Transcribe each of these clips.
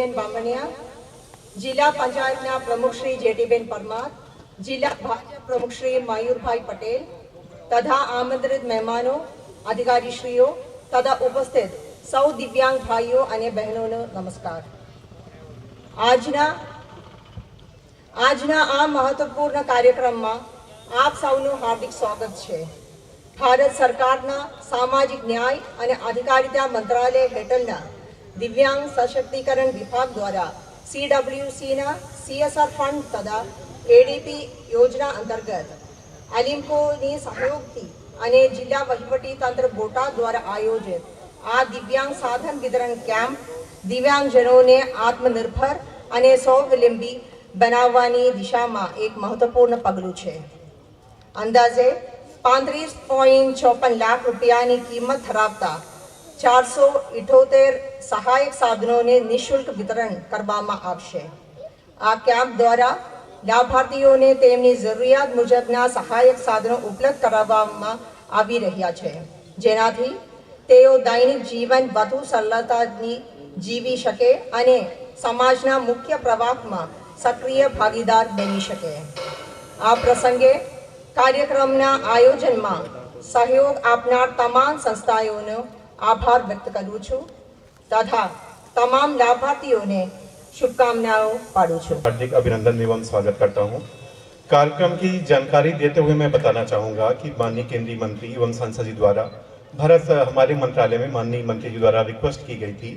જ્યોતિબેન બામણિયા, જિલ્લા પંચાયતના પ્રમુખ શ્રી જેટીબેન પરમાર, જિલ્લા ભાજપ પ્રમુખ શ્રી મયુરભાઈ પટેલ તથા આમંત્રિત મહેમાનો, અધિકારીશ્રીઓ તથા ઉપસ્થિત સૌ દિવ્યાંગ ભાઈઓ અને બહેનોનો નમસ્કાર. આજના આજના આ મહત્વપૂર્ણ કાર્યક્રમમાં આપ સૌનું હાર્દિક સ્વાગત છે. ભારત સરકારના સામાજિક ન્યાય અને અધિકારિતા મંત્રાલય હેઠળના દિવ્યાંગ સશક્તિકરણ વિભાગ દ્વારા સીડબ્લ્યુસીના સીએસઆર ફંડ તથા એડીપી યોજના અંતર્ગત એલિમ્કોની સહયોગથી અને જિલ્લા વહીવટી તંત્ર બોટાદ દ્વારા આયોજિત આ દિવ્યાંગ સાધન વિતરણ કેમ્પ દિવ્યાંગજનોને આત્મનિર્ભર અને સ્વાવલંબી બનાવવાની દિશામાં એક મહત્વપૂર્ણ પગલું છે. અંદાજે પાંત્રીસ પોઈન્ટ ચોપન લાખ રૂપિયાની કિંમત ધરાવતા ચારસો ઇઠોતેર સહાયક સાધનોને નિઃશુલ્ક વિતરણ કરવામાં આવશે. આ કેમ્પ દ્વારા લાભાર્થીઓને તેમની જરૂરિયાત મુજબના સહાયક સાધનો ઉપલબ્ધ કરાવવામાં આવી રહ્યા છે. જેનાથી તેઓ દૈનિક જીવન વધુ સરળતાથી જીવી શકે અને સમાજના મુખ્ય પ્રવાહમાં સક્રિય ભાગીદાર બની શકે. આ પ્રસંગે કાર્યક્રમના આયોજનમાં સહયોગ આપનાર તમામ સંસ્થાઓનો આભાર વ્યક્ત કરું છું તથા તમામ લાભાર્થીઓને શુભકામનાઓ પાડું છું हार्दिक अभिनंदन एवं स्वागत करता हूं कार्यक्रम की जानकारी देते हुए मैं बताना चाहूंगा कि माननीय केंद्रीय मंत्री एवं सांसद जी द्वारा भारत हमारे मंत्रालय में माननीय मंत्री जी द्वारा रिक्वेस्ट की गई थी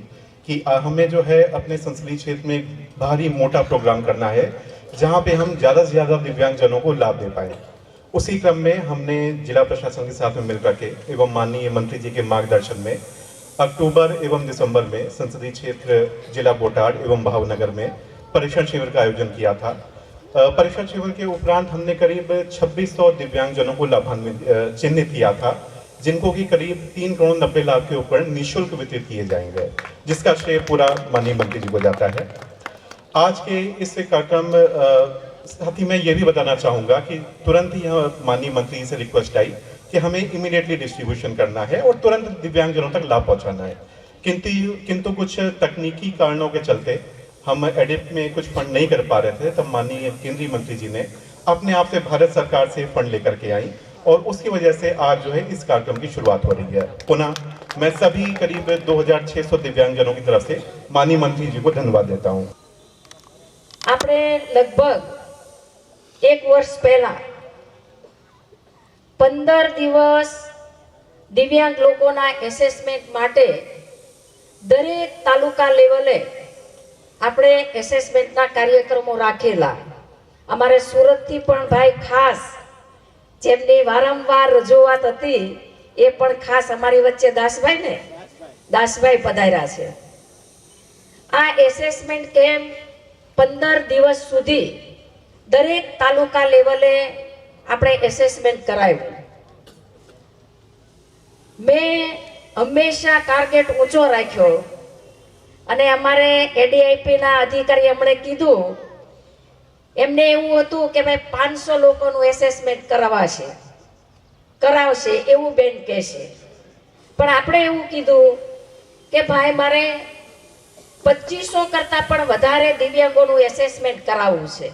कि आ, हमें जो है अपने संसदीय क्षेत्र में एक भारी मोटा प्रोग्राम करना है जहां पे हम ज्यादा से ज्यादा दिव्यांगजनों को लाभ दे पाए उसी क्रम में हमने जिला प्रशासन के साथ में मिलकर के एवं माननीय मंत्री जी के मार्गदर्शन में अक्टूबर एवं दिसंबर में संसदीय क्षेत्र, जिला बोटाड एवं भावनगर में परीक्षण शिविर का आयोजन किया था। परीक्षण शिविर के उपरांत हमने करीब 2600 दिव्यांगजनों को लाभान्वित चिन्हित किया था, जिनको की करीब तीन करोड़ नब्बे लाख के ऊपर निःशुल्क वितरित किए जाएँगे, जिसका श्रेय पूरा माननीय मंत्री जी को जाता है। आज के इस कार्यक्रम साथ ही मैं ये भी बताना चाहूंगा कि तुरंत ही यहाँ माननीय मंत्री जी से रिक्वेस्ट आई कि हमें इमीडिएटली डिस्ट्रीब्यूशन करना है और तुरंत दिव्यांगजनों तक लाभ पहुंचाना है किंतु किंतु कुछ तकनीकी कारणों के चलते हम एडिप में कुछ फंड नहीं कर पा रहे थे तब माननीय केंद्रीय मंत्री जी ने अपने आप से भारत सरकार से फंड लेकर के आई और उसकी वजह से आज जो है इस कार्यक्रम की शुरुआत हो रही है पुनः मैं सभी करीब 2600 दिव्यांगजनों की तरफ से माननीय मंत्री जी को धन्यवाद देता हूँ આપણે લગભગ એક વર્ષ પહેલા પંદર દિવસ દિવ્યાંગ લોકોના એસેસમેન્ટ માટે દરેક તાલુકા લેવલે આપણે એસેસમેન્ટના કાર્યક્રમો રાખેલા. અમારે સુરતથી પણ ભાઈ ખાસ જેમની વારંવાર રજૂઆત હતી, એ પણ ખાસ અમારી વચ્ચે દાસભાઈ ને દાસભાઈ પધાર્યા છે. આ એસેસમેન્ટ કેમ્પ પંદર દિવસ સુધી દરેક તાલુકા લેવલે આપણે એસેસમેન્ટ કરાવ્યું મેં હંમેશા ટાર્ગેટ ઊંચો રાખ્યો અને અમારે એડીઆઈપીના અધિકારી એમણે કીધું, એમને એવું હતું કે ભાઈ પાંચસો લોકોનું એસેસમેન્ટ કરાવાશે, કરાવશે એવું બેન કહેશે. પણ આપણે એવું કીધું કે ભાઈ મારે પચીસો કરતાં પણ વધારે દિવ્યાંગોનું એસેસમેન્ટ કરાવવું છે.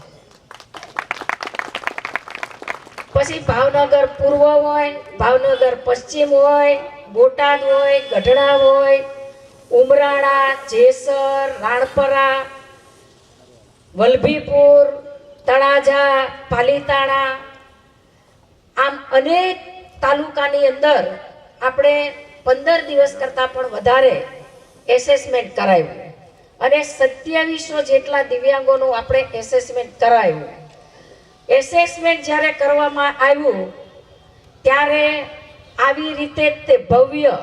પછી ભાવનગર પૂર્વ હોય, ભાવનગર પશ્ચિમ હોય, બોટાદ હોય, ગઢડા હોય, ઉમરાળા, જેસર, રાણપરા, વલભીપુર, તળાજા, પાલીતાણા, આમ અનેક તાલુકાની અંદર આપણે પંદર દિવસ કરતાં પણ વધારે એસેસમેન્ટ કરાવ્યું અને સત્યાવીસો જેટલા દિવ્યાંગોનું આપણે એસેસમેન્ટ કરાવ્યું એસેસમેન્ટ જ્યારે કરવામાં આવ્યું, ત્યારે આવી રીતે તે ભવ્ય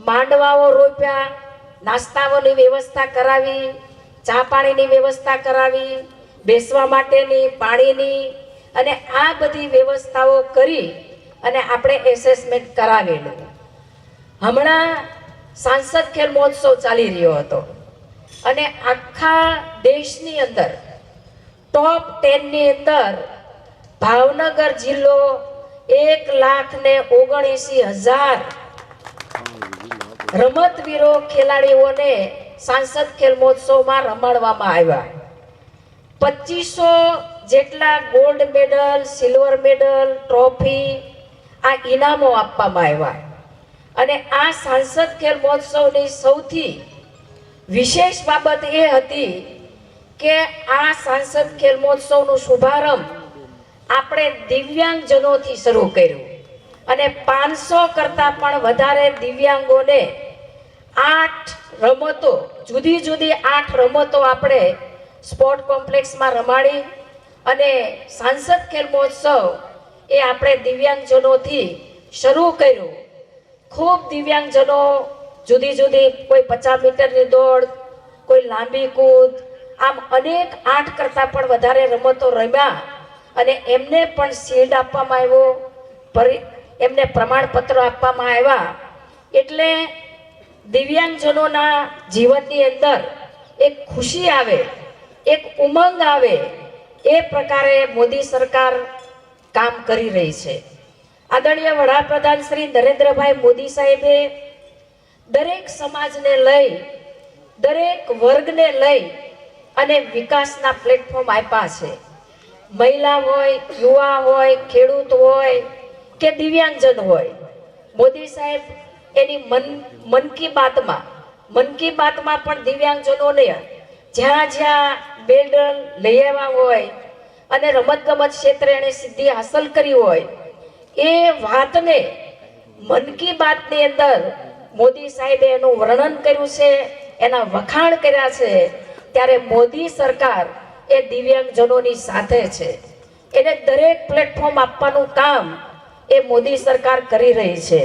માંડવાઓ રોપ્યા, નાસ્તાઓની વ્યવસ્થા કરાવી, ચા પાણીની વ્યવસ્થા કરાવી, બેસવા માટેની, પાણીની અને આ બધી વ્યવસ્થાઓ કરી અને આપણે એસેસમેન્ટ કરાવેલું. હમણાં સાંસદ ખેલ મહોત્સવ ચાલી રહ્યો હતો અને આખા દેશની અંદર ટોપ ટેનની અંદર ભાવનગર જિલ્લો એક લાખ ને ઓગણીસી હજાર રમતવીરો ખેલાડીઓને સાંસદ ખેલ મહોત્સવમાં રમાડવામાં આવ્યા. પચીસો જેટલા gold medal, silver medal, trophy આ ઇનામો આપવામાં આવ્યા. અને આ સાંસદ ખેલ મહોત્સવની સૌથી વિશેષ બાબત એ હતી કે આ સાંસદ ખેલ મહોત્સવનું શુભારંભ આપણે દિવ્યાંગજનોથી શરૂ કર્યું અને પાંચસો કરતાં પણ વધારે દિવ્યાંગોને આઠ રમતો, જુદી જુદી આઠ રમતો આપણે સ્પોર્ટ કોમ્પ્લેક્સમાં રમાડી અને સાંસદ ખેલ મહોત્સવ એ આપણે દિવ્યાંગજનોથી શરૂ કર્યું. ખૂબ દિવ્યાંગજનો જુદી જુદી, કોઈ પચાસ મીટરની દોડ, કોઈ લાંબી કૂદ આમ અનેક આઠ કરતાં પણ વધારે રમતો રમ્યા અને એમને પણ શિલ્ડ આપવામાં આવ્યો એમને પ્રમાણપત્રો આપવામાં આવ્યા. એટલે દિવ્યાંગજનોના જીવનની અંદર એક ખુશી આવે, એક ઉમંગ આવે, એ પ્રકારે મોદી સરકાર કામ કરી રહી છે. આદરણીય વડાપ્રધાન શ્રી નરેન્દ્રભાઈ મોદી સાહેબે દરેક સમાજને લઈ, દરેક વર્ગને લઈ અને વિકાસના પ્લેટફોર્મ આપ્યા છે. મહિલા હોય, યુવા હોય, ખેડૂત હોય કે દિવ્યાંગજન હોય, મોદી સાહેબ એની મન મન કી બાતમાં, મન કી બાતમાં પણ દિવ્યાંગજનોને જ્યાં જ્યાં મેડલ લઈ આવ્યા હોય અને રમતગમત ક્ષેત્રે એણે સિદ્ધિ હાંસલ કરી હોય, એ વાતને મન કી બાતની અંદર મોદી સાહેબે એનું વર્ણન કર્યું છે, એના વખાણ કર્યા છે ત્યારે મોદી સરકાર એ દિવ્યાંગજનોની સાથે છે. એને દરેક પ્લેટફોર્મ આપવાનું કામ એ મોદી સરકાર કરી રહી છે.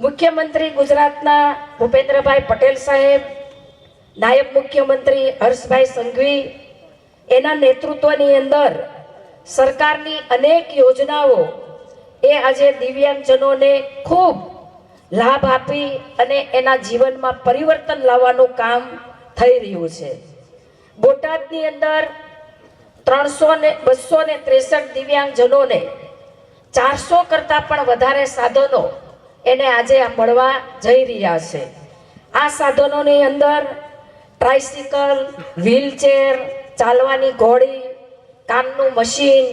મુખ્યમંત્રી ગુજરાતના ભૂપેન્દ્રભાઈ પટેલ સાહેબ, નાયબ મુખ્યમંત્રી હર્ષભાઈ સંઘવી, એના નેતૃત્વની અંદર સરકારની અનેક યોજનાઓ એ આજે દિવ્યાંગજનોને ખૂબ લાભ આપી અને એના જીવનમાં પરિવર્તન લાવવાનું કામ થઈ રહ્યું છે. બોટાદની અંદર ત્રણસો ને, બસો ને ત્રેસઠ દિવ્યાંગજનોને ચારસો કરતાં પણ વધારે સાધનો એને આજે મળવા જઈ રહ્યા છે. આ સાધનોની અંદર ટ્રાઇસિકલ વ્હીલચેર, ચાલવાની ઘોડી, કાનનું મશીન,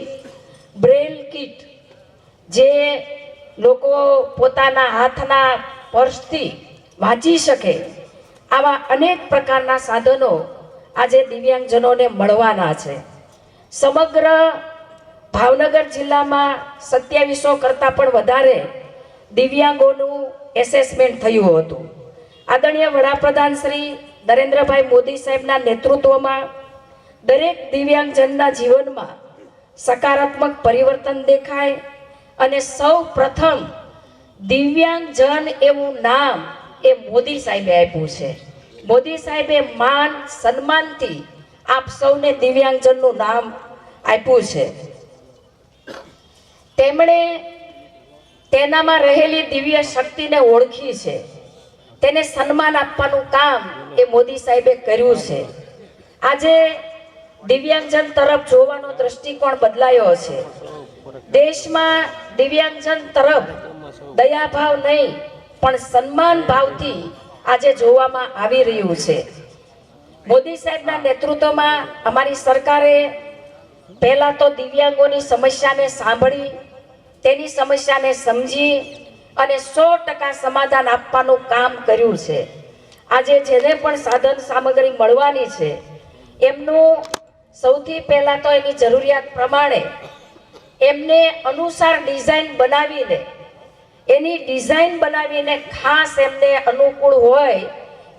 બ્રેલ કિટ, જે લોકો પોતાના હાથના પર્સથી વાંચી શકે આવા અનેક પ્રકારના સાધનો આજે દિવ્યાંગજનોને મળવાના છે. સમગ્ર ભાવનગર જિલ્લામાં સત્યાવીસો કરતાં પણ વધારે દિવ્યાંગોનું એસેસમેન્ટ થયું હતું. આદરણીય વડાપ્રધાન શ્રી નરેન્દ્રભાઈ મોદી સાહેબના નેતૃત્વમાં દરેક દિવ્યાંગજનના જીવનમાં સકારાત્મક પરિવર્તન દેખાય અને સૌ પ્રથમ દિવ્યાંગજન એવું નામ એ મોદી સાહેબે આપ્યું છે. મોદી સાહેબે માન સન્માનથી આપ સૌને દિવ્યાંગજનનું નામ આપ્યું છે. તેમણે તેનામાં રહેલી દિવ્ય શક્તિને ઓળખી છે. તેને સન્માન આપવાનું કામ એ મોદી સાહેબે કર્યું છે. આજે દિવ્યાંગજન તરફ જોવાનો દ્રષ્ટિકોણ બદલાયો છે. દેશમાં દિવ્યાંગજન તરફ દયાભાવ નહીં પણ સન્માન ભાવથી આજે જોવામાં આવી રહ્યું છે. મોદી સાહેબના નેતૃત્વમાં અમારી સરકારે પહેલા તો દિવ્યાંગોની સમસ્યાને સાંભળી, તેની સમસ્યાને સમજી અને સો ટકા સમાધાન આપવાનું કામ કર્યું છે. આજે જેને પણ સાધન સામગ્રી મળવાની છે, એમનું સૌથી પહેલાં તો એની જરૂરિયાત પ્રમાણે એમને અનુસાર ડિઝાઇન બનાવીને એની ડિઝાઇન બનાવીને ખાસ એમને અનુકૂળ હોય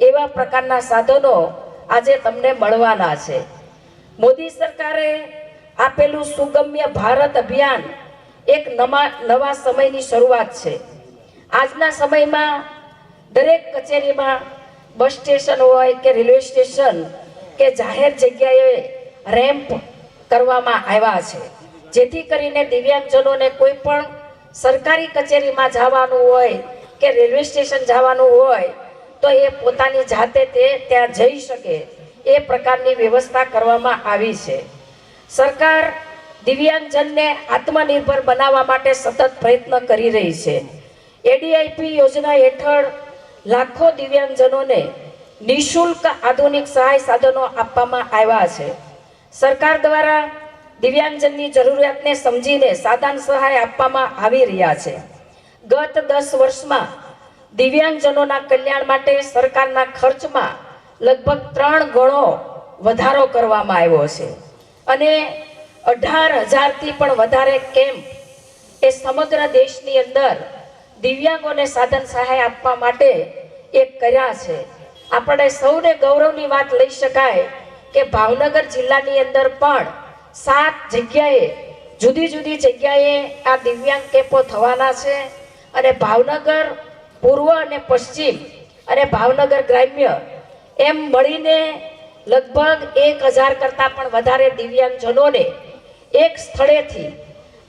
એવા પ્રકારના સાધનો આજે તમને મળવાના છે. મોદી સરકારે આપેલું સુગમ્ય ભારત અભિયાન એક નવા નવા સમયની શરૂઆત છે. આજના સમયમાં દરેક કચેરીમાં બસ સ્ટેશન હોય કે રેલવે સ્ટેશન કે જાહેર જગ્યાએ રેમ્પ કરવામાં આવ્યા છે. જેથી કરીને દિવ્યાંગજનોને કોઈ પણ સરકારી કચેરીમાં જવાનું હોય કે રેલવે સ્ટેશન જવાનું હોય, તો એ પોતાની જાતે તે ત્યાં જઈ શકે. એ પ્રકારની વ્યવસ્થા કરવામાં આવી છે. સરકાર દિવ્યાંગજનને આત્મનિર્ભર બનાવવા માટે સતત પ્રયત્ન કરી રહી છે. એડીઆઈપી યોજના હેઠળ લાખો દિવ્યાંગજનોને નિશુલ્ક આધુનિક સહાય સાધનો આપવામાં આવ્યા છે. સરકાર દ્વારા દિવ્યાંગજનની જરૂરિયાતને સમજીને સાધન સહાય આપવામાં આવી રહ્યા છે. ગત દસ વર્ષમાં દિવ્યાંગજનોના કલ્યાણ માટે સરકારના ખર્ચમાં લગભગ ત્રણ ગણો વધારો કરવામાં આવ્યો છે. અને અઢાર હજારથી પણ વધારે કેમ્પ એ સમગ્ર દેશની અંદર દિવ્યાંગોને સાધન સહાય આપવા માટે એક કર્યા છે. આપણે સૌને ગૌરવની વાત લઈ શકાય કે ભાવનગર જિલ્લાની અંદર પણ સાત જગ્યાએ, જુદી જુદી જગ્યાએ આ દિવ્યાંગ કેમ્પો થવાના છે અને ભાવનગર, પૂર્વ અને પશ્ચિમ અને ભાવનગર ગ્રામ્ય એમ મળીને લગભગ એક હજાર કરતાં પણ વધારે દિવ્યાંગજનોને એક સ્થળેથી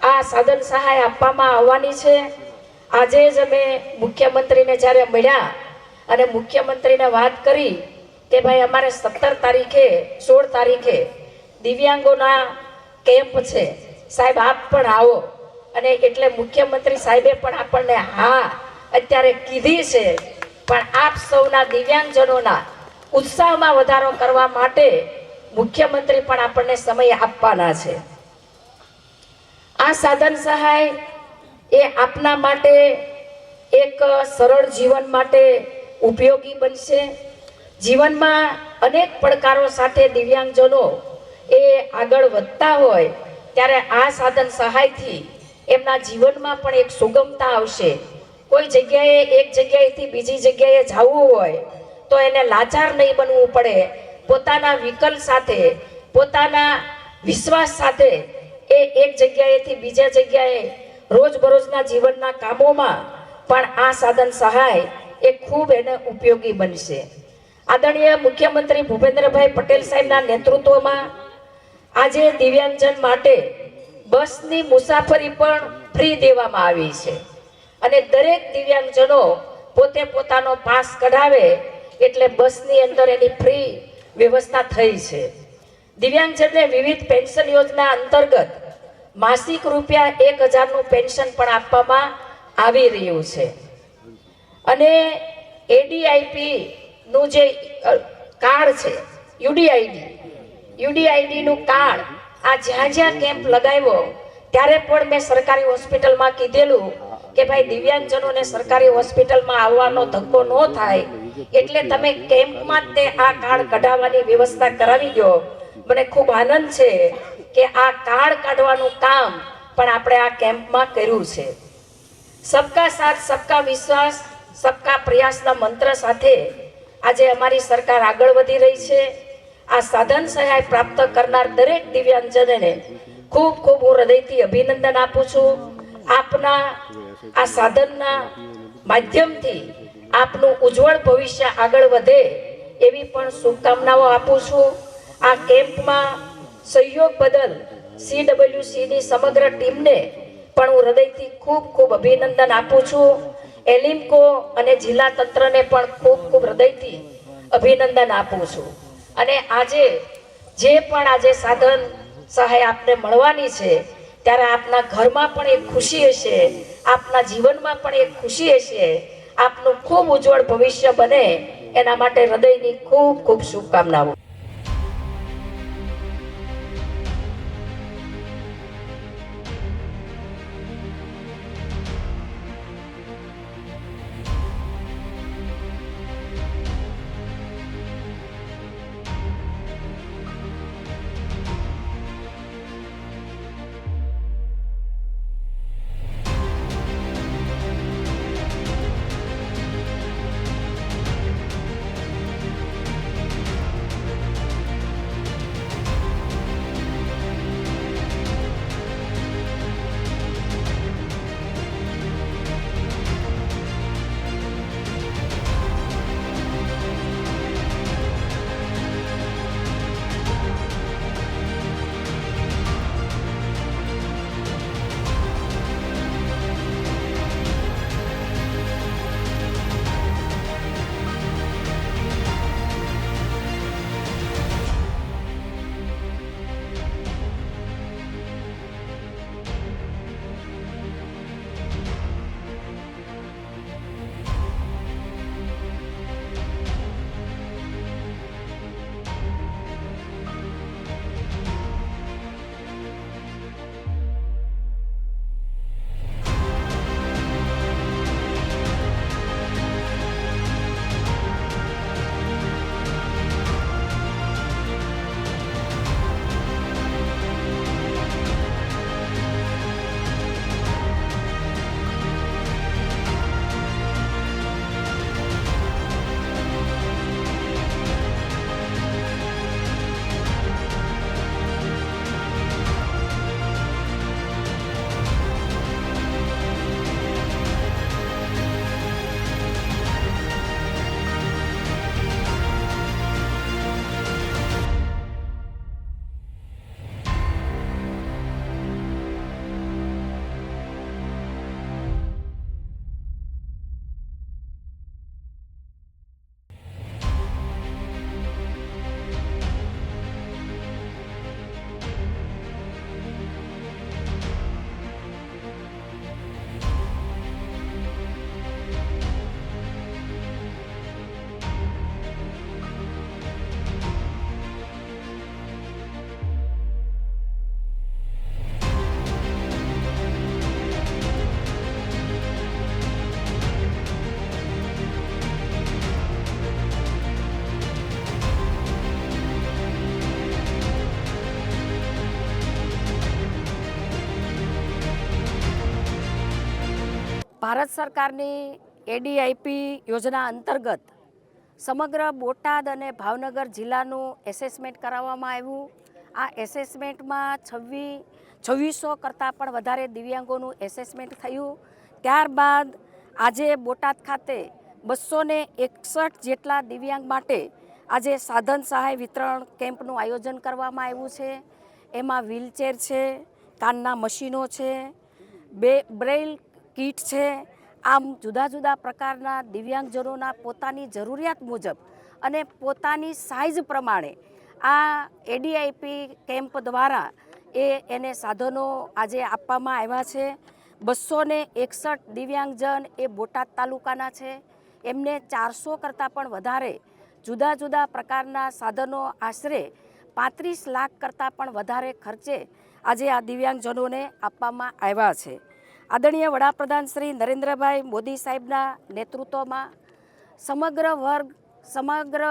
આ સાધન સહાય આપવામાં આવવાની છે. આજે જ અમે મુખ્યમંત્રીને જ્યારે મળ્યા અને મુખ્યમંત્રીને વાત કરી કે ભાઈ અમારે સત્તર તારીખે, સોળ તારીખે દિવ્યાંગોના કેમ્પ છે. સાહેબ, આપ પણ આવો. અને એટલે મુખ્યમંત્રી સાહેબે પણ આપણને હા અત્યારે કીધી છે. પણ આપ સૌના દિવ્યાંગજનોના ઉત્સાહમાં વધારો કરવા માટે મુખ્યમંત્રી પણ આપણને સમય આપવાના છે. આ સાધન સહાય એ આપના માટે એક સરળ જીવન માટે ઉપયોગી બનશે. જીવનમાં અનેક પડકારો સાથે દિવ્યાંગજનો એ આગળ વધતા હોય, ત્યારે આ સાધન સહાયથી એમના જીવનમાં પણ એક સુગમતા આવશે. કોઈ જગ્યાએ એક જગ્યાએથી બીજી જગ્યાએ જવું હોય, તો એને લાચાર નહીં બનવું પડે. પોતાના વિકલ્પ સાથે, પોતાના વિશ્વાસ સાથે એ એક જગ્યાએથી બીજા જગ્યાએ રોજબરોજના જીવનના કામોમાં પણ આ સાધન સહાય એ ખૂબ એને ઉપયોગી બનશે. આદરણીય મુખ્યમંત્રી ભૂપેન્દ્રભાઈ પટેલ સાહેબના નેતૃત્વમાં આજે દિવ્યાંગજન માટે બસની મુસાફરી પણ ફ્રી દેવામાં આવી છે. અને દરેક દિવ્યાંગજનો પોતે પોતાનો પાસ કઢાવે એટલે બસની અંદર એની ફ્રી વ્યવસ્થા થઈ છે. દિવ્યાંગજનને વિવિધ પેન્શન યોજના અંતર્ગત માસિક રૂપિયા એક હજારનું પેન્શન પણ આપવામાં આવી રહ્યું છે. અને એડીઆઈપીનું જે કાર્ડ છે, યુડીઆઈડી યુડીઆઈડીનું કાર્ડ આ જ્યાં જ્યાં કેમ્પ લગાવ્યો, ત્યારે પણ મેં સરકારી હોસ્પિટલમાં કીધેલું કે ભાઈ દિવ્યાંગજનોને સરકારી હોસ્પિટલમાં આવવાનો ધક્કો ન થાય. એટલે તમે કેમ્પમાં તે આ કાર્ડ કઢાવવાની વ્યવસ્થા કરાવી દો. મને ખૂબ આનંદ છે કે આ કાર્ડ કાઢવાનું કામ પણ આપણે આ કેમ્પમાં કર્યું છે. સબકા સાથ, સબકા વિશ્વાસ, સબકા પ્રયાસના મંત્ર સાથે આજે અમારી સરકાર આગળ વધી રહી છે. આ સાધન સહાય પ્રાપ્ત કરનાર દરેક દિવ્યાંગજનને ખૂબ ખૂબ હું હૃદયથી અભિનંદન આપું છું. આપના આ સાધનના માધ્યમથી આપનું ઉજ્જવળ ભવિષ્ય આગળ વધે એવી પણ શુભકામનાઓ આપું છું. આ કેમ્પમાં સહયોગ બદલ સીડબ્લ્યુસીની સમગ્ર ટીમને પણ હું હૃદયથી ખૂબ ખૂબ અભિનંદન આપું છું. એલિમ્કો અને જિલ્લા તંત્રને પણ ખૂબ ખૂબ હૃદયથી અભિનંદન આપું છું. અને આજે જે પણ આજે સાધન સહાય આપને મળવાની છે, ત્યારે આપના ઘરમાં પણ એક ખુશી હશે, આપના જીવનમાં પણ એક ખુશી હશે, આપનું ખૂબ ઉજ્જવળ ભવિષ્ય બને. એના માટે હૃદયની ખૂબ ખૂબ શુભકામનાઓ. ભારત સરકારની એડીઆઈપી યોજના અંતર્ગત સમગ્ર બોટાદ અને ભાવનગર જિલ્લાનું એસેસમેન્ટ કરાવવામાં આવ્યું. આ એસેસમેન્ટમાં છવ્વી, છવ્વીસો કરતાં પણ વધારે દિવ્યાંગોનું એસેસમેન્ટ થયું. ત્યારબાદ આજે બોટાદ ખાતે બસો ને એકસઠ જેટલા દિવ્યાંગ માટે આજે સાધન સહાય વિતરણ કેમ્પનું આયોજન કરવામાં આવ્યું છે. એમાં વ્હીલચેર છે, કાનના મશીનો છે, બે બ્રેઇલ કીટ છે. આમ જુદા જુદા પ્રકારના દિવ્યાંગજનોના પોતાની જરૂરિયાત મુજબ અને પોતાની સાઇઝ પ્રમાણે આ એડીઆઈપી કેમ્પ દ્વારા એ એને સાધનો આજે આપવામાં આવ્યા છે. બસો ને એકસઠ દિવ્યાંગજન એ બોટાદ તાલુકાના છે. એમને ચારસો કરતાં પણ વધારે જુદા જુદા પ્રકારના સાધનો આશરે પાંત્રીસ લાખ કરતાં પણ વધારે ખર્ચે આજે આ દિવ્યાંગજનોને આપવામાં આવ્યા છે. આદરણીય વડાપ્રધાન શ્રી નરેન્દ્રભાઈ મોદી સાહેબના નેતૃત્વમાં સમગ્ર વર્ગ, સમગ્ર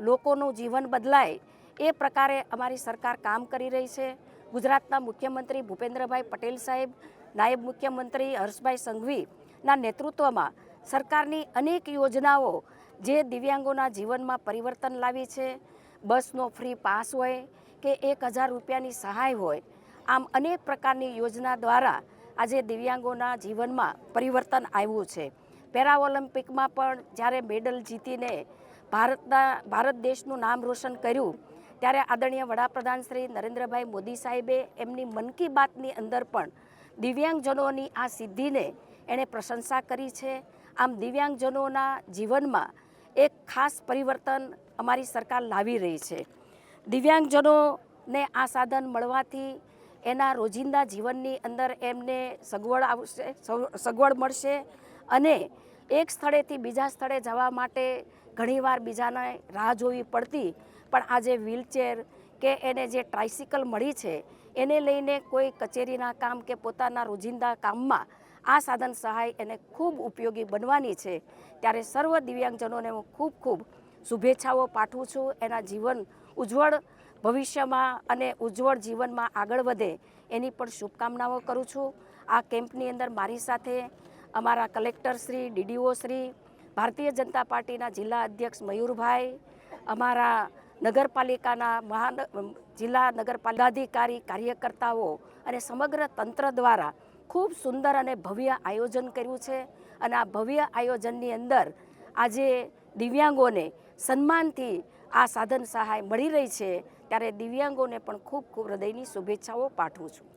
લોકોનું જીવન બદલાય એ પ્રકારે અમારી સરકાર કામ કરી રહી છે. ગુજરાતના મુખ્યમંત્રી ભૂપેન્દ્રભાઈ પટેલ સાહેબ, નાયબ મુખ્યમંત્રી હર્ષભાઈ સંઘવીના નેતૃત્વમાં સરકારની અનેક યોજનાઓ જે દિવ્યાંગોના જીવનમાં પરિવર્તન લાવી છે. બસનો ફ્રી પાસ હોય કે એક હજાર રૂપિયાની સહાય હોય, આમ અનેક પ્રકારની યોજના દ્વારા આજે દિવ્યાંગોના જીવનમાં પરિવર્તન આવ્યું છે. પેરા ઓલિમ્પિકમાં પણ જ્યારે મેડલ જીતીને ભારતના, ભારત દેશનું નામ રોશન કર્યું, ત્યારે આદરણીય વડાપ્રધાન શ્રી નરેન્દ્રભાઈ મોદી સાહેબે એમની મન કી બાતની અંદર પણ દિવ્યાંગજનોની આ સિદ્ધિને એણે પ્રશંસા કરી છે. આમ દિવ્યાંગજનોના જીવનમાં એક ખાસ પરિવર્તન અમારી સરકાર લાવી રહી છે. દિવ્યાંગજનોને આ સાધન મળવાથી એના રોજિંદા જીવનની અંદર એમને સગવડ આવશે સગવડ મળશે અને એક સ્થળેથી બીજા સ્થળે જવા માટે ઘણીવાર બીજાને રાહ જોવી પડતી. પણ આજે વ્હીલચેર કે એને જે ટ્રાઇસિકલ મળી છે, એને લઈને કોઈ કચેરીના કામ કે પોતાના રોજિંદા કામમાં આ સાધન સહાય એને ખૂબ ઉપયોગી બનવાની છે. ત્યારે સર્વ દિવ્યાંગજનોને હું ખૂબ ખૂબ શુભેચ્છાઓ પાઠવું છું. એના જીવન ઉજ્જવળ ભવિષ્યમાં અને ઉજ્જવળ જીવનમાં આગળ વધે એની પણ શુભકામનાઓ કરું છું. આ કેમ્પની અંદર મારી સાથે અમારા કલેક્ટર શ્રી, ડીડીઓ શ્રી, ભારતીય જનતા પાર્ટીના જિલ્લા અધ્યક્ષ મયુરભાઈ, અમારા નગરપાલિકાના મહાન, જિલ્લા નગરપાલિકાધિકારી કાર્યકર્તાઓ અને સમગ્ર તંત્ર દ્વારા ખૂબ સુંદર અને ભવ્ય આયોજન કર્યું છે. અને આ ભવ્ય આયોજનની અંદર આજે દિવ્યાંગોને સન્માનથી આ સાધન સહાય મળી રહી છે. ત્યારે દિવ્યાંગોને પણ ખૂબ ખૂબ હૃદયની શુભેચ્છાઓ પાઠવું છું.